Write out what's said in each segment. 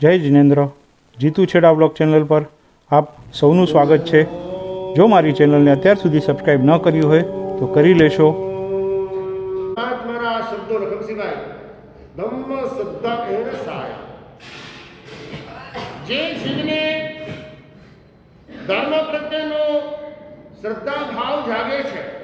જય જિનેન્દ્ર. જીતુ છેડા blog channel પર આપ સૌનું સ્વાગત છે. જો મારી ચેનલને અત્યાર સુધી સબસ્ક્રાઈબ ન કર્યું હોય તો કરી લેશો. શબ્દો એણ સાય. જે શિવને ધર્મ પ્રત્યેનો શ્રદ્ધા ભાવ જાગે છે.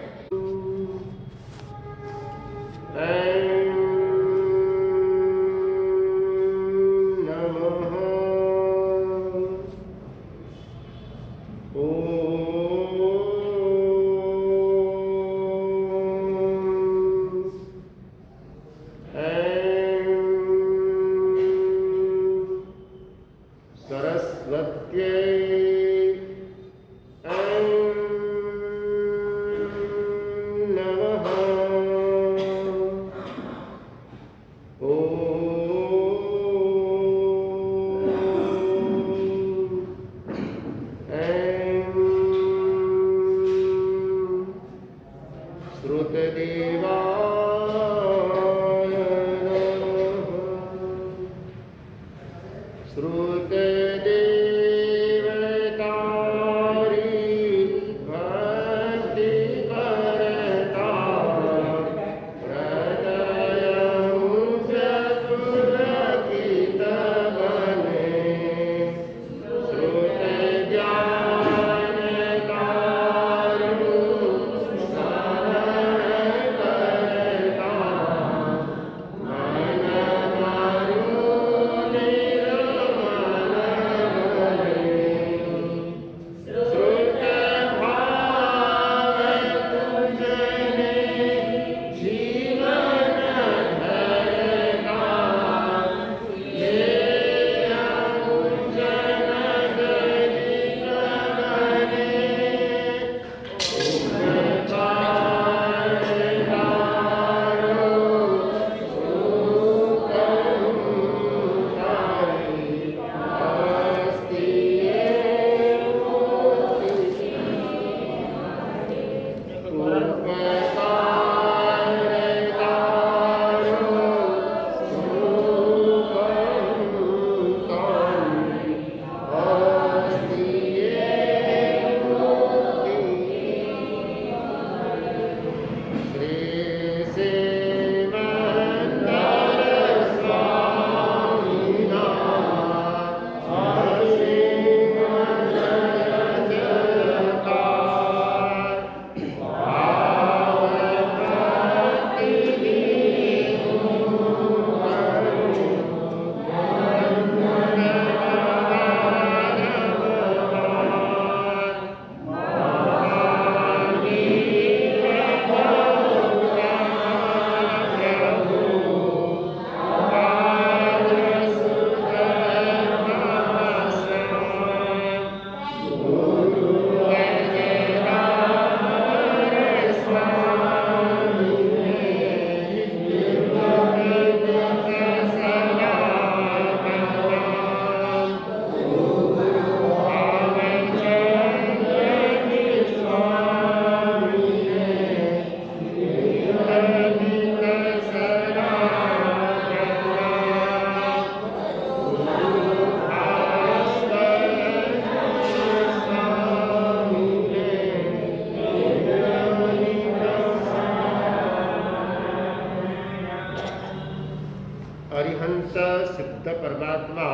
अरिहंत सिद्ध परमात्मा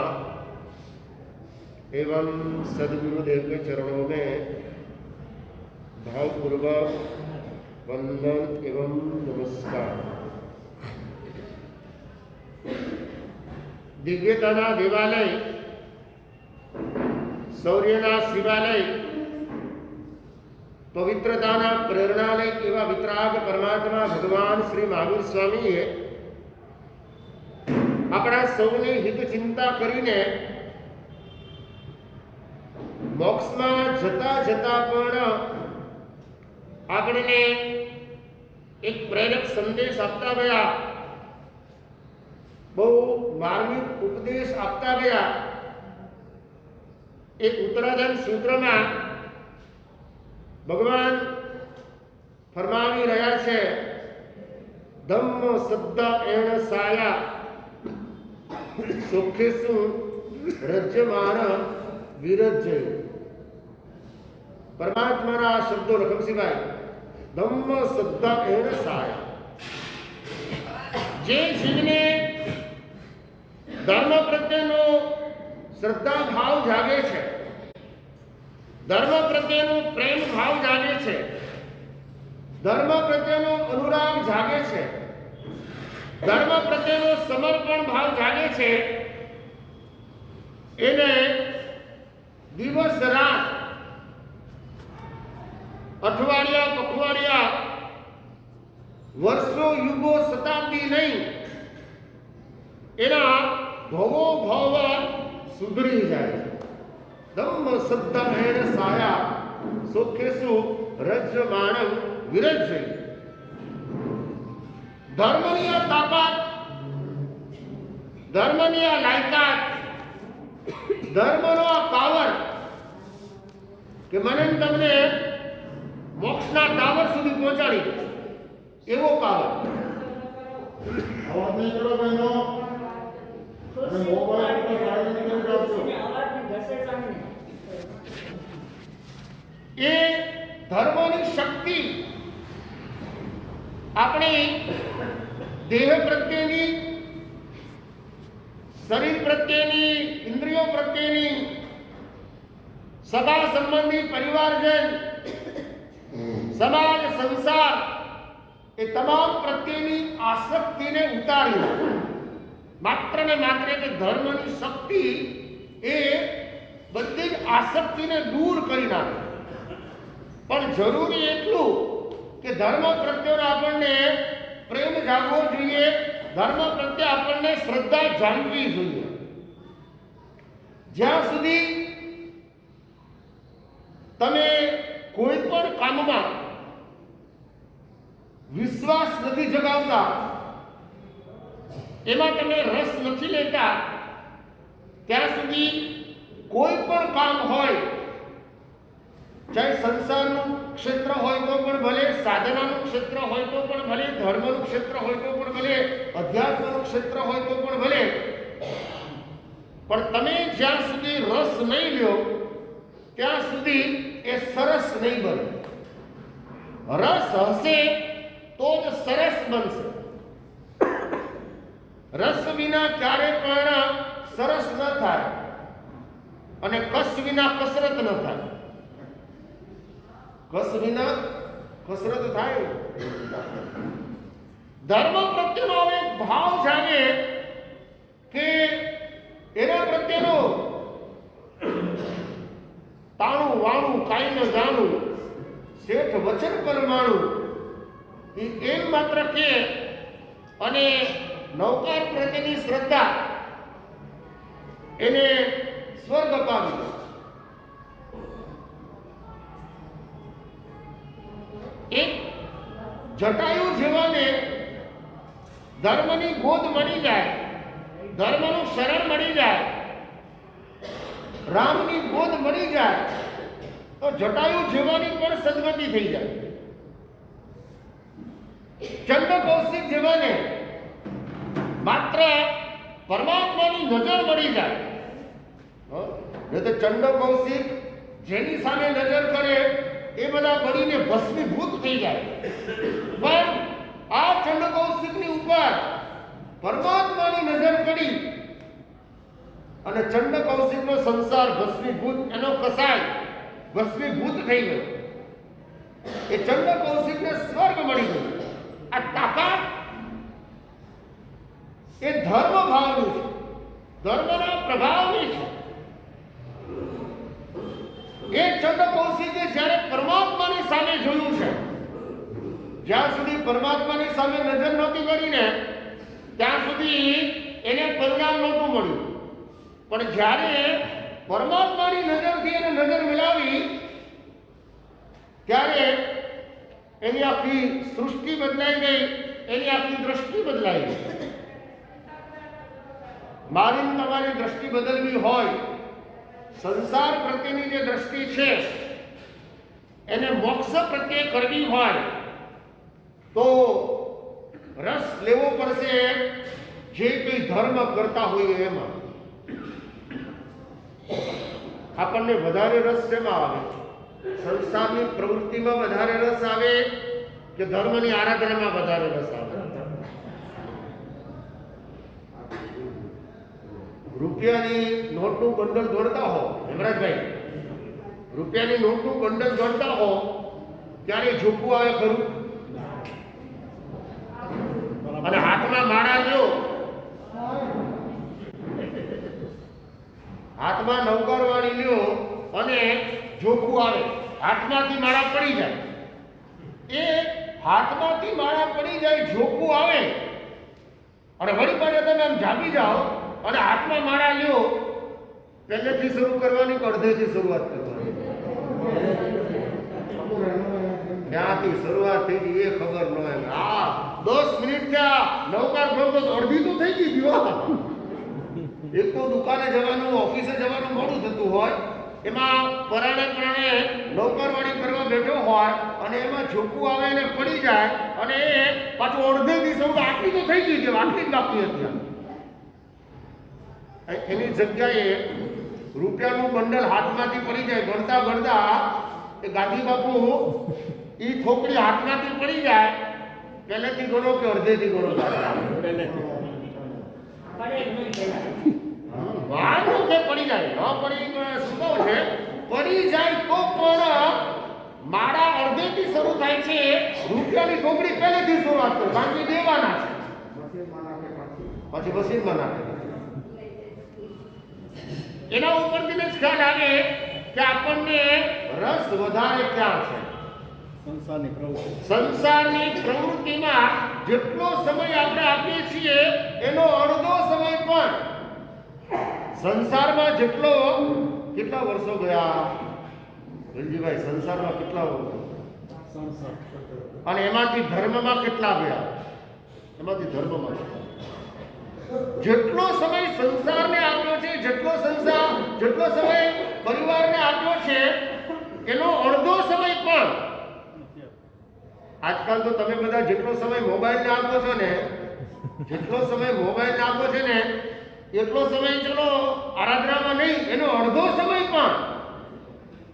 एवं सदगुरुदेव के चरणों में भावपूर्वक वंदन एवं नमस्कार દિવ્યતાના દેવાલય શૌર્યના શિવાલય પવિત્રતાના પ્રેરણાલય એવા વિતરાગ પરમાત્મા ભગવાન શ્રી મહાવીર સ્વામીએ આપણા સૌની હિત ચિંતા કરીને મોક્ષમાં જતા જતા પણ આપણને એક પ્રેરક સંદેશ આપતા ગયા. બહુ માર્મિક ઉપદેશ આપતા ગયા. એક ઉત્તરાધન સૂત્રમાં ભગવાન ફરમાવી રહ્યા છે, ધમ્મ શબ્દ એણ સાયા. સુખેસુ રજ્યમાન વિરજ્ય પરમાત્માના આ શબ્દો સિવાય ધમ્મ શ્રદ્ધા એણ સાયા. જે જીવને ધર્મ પ્રત્યેનો શ્રદ્ધા ભાવ જાગે છે, ધર્મ પ્રત્યેનો પ્રેમ ભાવ જાગે છે, ધર્મ પ્રત્યેનો અનુરાગ જાગે છે ધર્મ પ્રત્યેનો સમર્પણ ભાવ જાગે છે, એને દિવસ રાત અઠવાડિયા પખવાડિયા, વર્ષો, યુગો શતાબ્દી નહીં, એના ભવો ભાવ સુધરી જાય ધમ્મ સત્તા ભેર સાયા સુખેસુ વિરજ વિરજ્ય. ધર્મની આ તાકાત ધર્મની આ લાયકાત ધર્મનો આ પાવર કે મને તમને મોક્ષના ટાવર સુધી પહોંચાડી એવો પાવર અવાજ નહીં કરો બહેનો. મોબાઈલ એ ધર્મની શક્તિ આપણી દેહ પ્રત્યેની, શરીર પ્રત્યેની, ઇન્દ્રિયો પ્રત્યેની સભા સંબંધી પરિવારજન, સમાજ, સંસાર, એ તમામ પ્રત્યેની આસક્તિને ઉતારી. માત્ર ને માત્ર કે ધર્મની શક્તિ એ બધી જ આસક્તિને દૂર કરી નાખે પણ જરૂરી એટલું કે ધર્મ પ્રત્યેનો આપણને પ્રેમ જાગવો જોઈએ. ધર્મ પ્રત્યે આપણને શ્રદ્ધા જાણવી જોઈએ. જ્યાં સુધી તમે કોઈ પણ કામમાં વિશ્વાસ નથી જગાવતા, એમાં તમે રસ નથી લેતા, ત્યાં સુધી કોઈ પણ કામ હોય ચાહે સંસારનું ક્ષેત્ર હોય તો પણ ભલે, સાધનાનું ક્ષેત્ર હોય તો પણ ભલે, ધર્મનું ક્ષેત્ર હોય તો પણ ભલે, અધ્યાત્મનું ક્ષેત્ર હોય તો પણ ભલે. પણ તમે જ્યાં સુધી રસ નહીં લ્યો, ત્યાં સુધી એ સરસ નહીં બને. રસ હશે તો જ સરસ બનશે. રસ વિના ક્યારે પણ સરસ ન થાય અને કસ વિના કસરત ન થાય. કસ વિના કસરત થાય. ધર્મ પ્રત્યેનો એક ભાવ જાગે કે એના પ્રત્યેનો તાણું, વાણું, કાંઈ ન જાણું, શેઠ વચન પરમાણું. એ એમ માત્ર કે અને નૌકાર પ્રત્યેની શ્રદ્ધા એને સ્વર્ગ અપાવી જટાયુ જેવાને ધર્મની ગોદ મળી જાય, ધર્મનું શરણ મળી જાય, રામની ગોદ મળી જાય, તો જટાયુ જેવાની પણ સદગતિ થઈ જાય. ચંદ્ર કૌશિક જેવાને માત્ર પરમાત્માની નજર મળી જાય. ચંડ કૌશિક જેની સામે નજર કરે એ બધા બળીને ભસ્મીભૂત થઈ જાય. પણ આ ચંડકૌશિકની ઉપર પરમાત્માની નજર પડી અને ચંડકૌશિકનો સંસાર ભસ્મીભૂત, એનો કસાય ભસ્મીભૂત થઈ ગયો. એ ચંડકૌશિકને સ્વર્ગ મળી ગયો. આ તાકાત એ ધર્મ ભાવનું છે. ધર્મના પ્રભાવની છે. એ ચંદ્ર કૌશિકે જ્યારે પરમાત્માની સામે જોયું છે જ્યાં સુધી પરમાત્માની સામે નજર નહોતી કરીને, ત્યાં સુધી એને પરિણામ નહોતું મળ્યું. પણ જ્યારે પરમાત્માની નજરથી એને નજર મિલાવી, ત્યારે એની આખી સૃષ્ટિ બદલાઈ ગઈ, એની આખી દ્રષ્ટિ બદલાઈ ગઈ. મારી તમારી દ્રષ્ટિ બદલવી હોય, સંસાર પ્રત્યેની જે દ્રષ્ટિ છે, એને મોક્ષ પ્રત્યે કરવી હોય તો રસ લેવો પડશે જે કંઈ ધર્મ કરતા હોય એમાં. આપણને વધારે રસ શેમાં આવે? સંસારની પ્રવૃત્તિમાં વધારે રસ આવે કે ધર્મની આરાધનામાં વધારે રસ આવે? રૂપિયાની નોટનું બંડલ દોડતા હો, હેમરાજભાઈ. રૂપિયાની નોટનું બંડલ દોડતા હો, ત્યારે ઝૂકવું આવે ખરું અને હાથમાં માળા લ્યો હાથમાં નવકાર વાળી લ્યો અને ઝોકું આવે હાથમાંથી માળા પડી જાય. એ હાથમાંથી માળા પડી જાય, ઝોકું આવે. અને વળી પાછા તમે આમ જાગી જાઓ અને હાથમાં માળા લ્યો, પહેલેથી શરૂ કરવાની કે અડધેથી શરૂઆત કરવાની? ત્યાંથી શરૂઆત થઈ ગઈ એ ખબર ન હોય. આ દસ મિનિટ થયા. નવકાર ભરતો અડધી તો થઈ ગઈ ગયો એક તો દુકાને જવાનું, ઓફિસે જવાનું મોડું થતું હોય. એમાં પરાણે પરાણે નોકરવાળી કરવા બેઠો હોય અને એમાં ઝોકું આવે અને પડી જાય અને એ પાછું અડધે દિવસ આટલી તો થઈ ગઈ છે આટલી જ બાકી હતી એની જગ્યાએ રૂપિયાનું બંડલ હાથમાંથી પડી જાય ગણતા ગણતા એ ગાંધી બાપુ એ થોકડી હાથમાંથી પડી જાય પહેલેથી ગણો કે અડધેથી ગણો? વાંધો કે પડી જાય. ન પડી તો શું છે? પડી જાય તો પણ માળા અડધેથી શરૂ થાય છે. રૂપિયાની ટોકડી પહેલેથી શરૂઆત કરો. બાકી દેવાના છે. પછી મશીનમાં નાખે. એના ઉપરથી જ ખ્યાલ આવે કે આપણને રસ વધારે ક્યાં છે? સંસારની પ્રવૃત્તિ. સંસારની પ્રવૃત્તિમાં જેટલો સમય આપણે આપીએ છીએ એનો અડધો સમય પણ સંસારમાં જેટલો, કેટલા વર્ષો ગયા? રણજીભાઈ સંસારમાં કેટલા વર્ષો અને એમાંથી ધર્મમાં કેટલા ગયા? એમાંથી ધર્મમાં? જેટલો સમય સંસારને આપ્યો છે, જેટલો સંસાર, જેટલો સમય પરિવારને આપ્યો છે, એનો અડધો સમય પણ. આજકાલ તો તમે બધા જેટલો સમય મોબાઈલને આપો છો ને, જેટલો સમય મોબાઈલને આપો છે ને એટલો સમય ચલો, આરાધનામાં નહીં, એનો અડધો સમય પણ.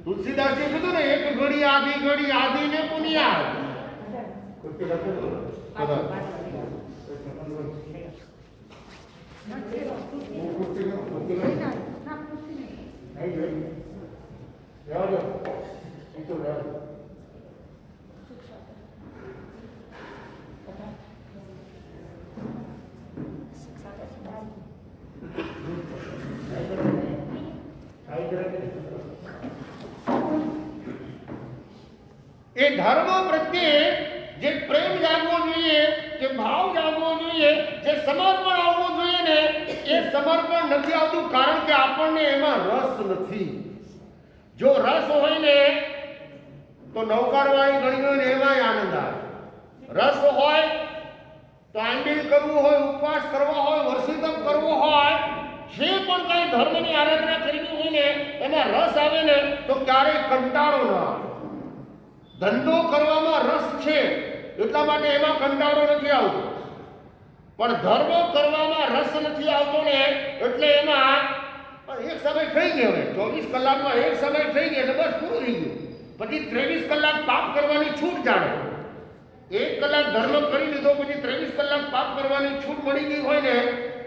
તુલસીદાસજી કીધું ને, એક ઘડી આધી ઘડી આધી ને પુનિયા એ ધર્મ પ્રત્યે જે પ્રેમ જાગવો જોઈએ, જે ભાવ જાગવો જોઈએ, જે સમર્પણ આવવું જોઈએ ને, એ સમર્પણ નથી આવતું કારણ કે આપણને એમાં રસ નથી. જો રસ હોય ને, તો નૌકારવાળી ગણી હોય ને એમાંય આનંદ આવે. રસ હોય આંબીલ કરવું હોય, ઉપવાસ કરવા હોય વર્ષિતમ કરવો હોય, જે પણ કઈ ધર્મની આરાધના કરવી હોય ને એમાં રસ આવે ને તો ક્યારેય કંટાળો ન આવે. ધંધો કરવામાં રસ છે, એટલા માટે એમાં કંટાળો નથી આવતો. પણ ધર્મ કરવામાં રસ નથી આવતો ને એટલે એમાં એક સમય થઈ ગયો હવે. ચોવીસ કલાકમાં એક સમય થઈ ગયો, એટલે બસ પૂરું થઈ ગયું. પછી ત્રેવીસ કલાક પાપ કરવાની છૂટ જાણે. એક કલાક ધર્મ કરી લીધો, પછી ત્રેવીસ કલાક પાપ કરવાની છૂટ મળી ગઈ હોય ને,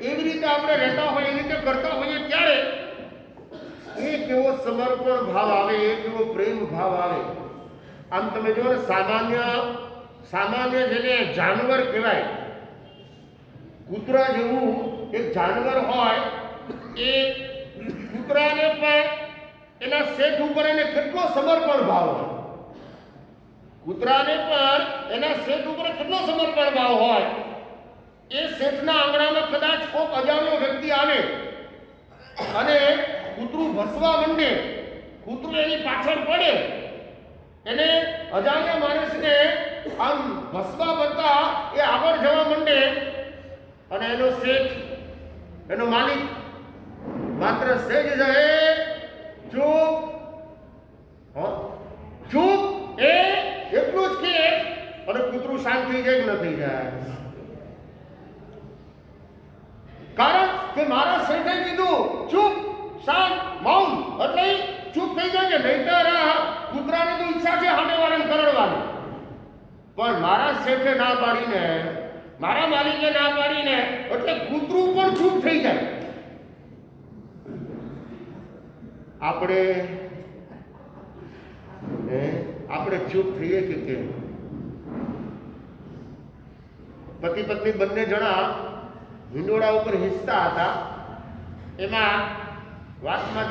એવી રીતે આપણે રહેતા હોય, એવી રીતે કરતા હોઈએ ત્યારે એ કેવો સમર્પણ ભાવ આવે એ કેવો પ્રેમ ભાવ આવે. આમ તમે જુઓ ને, સામાન્ય સામાન્ય જેને જાનવર કહેવાય, કૂતરા જેવું એક જાનવર હોય, એ કૂતરાને પણ એના શેઠ ઉપર એને કેટલો સમર્પણ ભાવ હોય. કૂતરાને પણ એના શેઠ ઉપર કેટલો સમર્પણ ભાવ હોય? એ શેઠના આંગણામાં કદાચ કોઈક અજાણ્યો વ્યક્તિ આવે અને કૂતરું ભસવા માંડે, કૂતરું એની પાછળ પડે, એને અજાણ્યા માણસને આમ ભસવા કરતા એ આગળ જવા માંડે અને એનો શેઠ, એનો માલિક માત્ર સેજ જાય ચૂપ શાંત થઈ જાય કે ન થઈ જાય કારણ કે મારા શેઠે કીધું, ચૂપ, શાંત, મૌન. એટલે ઈચ્છા છે સામેવાળાને કરડવાની. પણ મારા શેઠે ના પાડીને, મારા માલિકે ના પાડીને, એટલે કૂતરું પણ ચૂપ થઈ જાય. આપણે આપણે ચૂપ થઈએ કે કેમ? પતિ પત્ની બંને જણા હિંડોળા ઉપર હિંચતા હતા. એમાં વાતમાં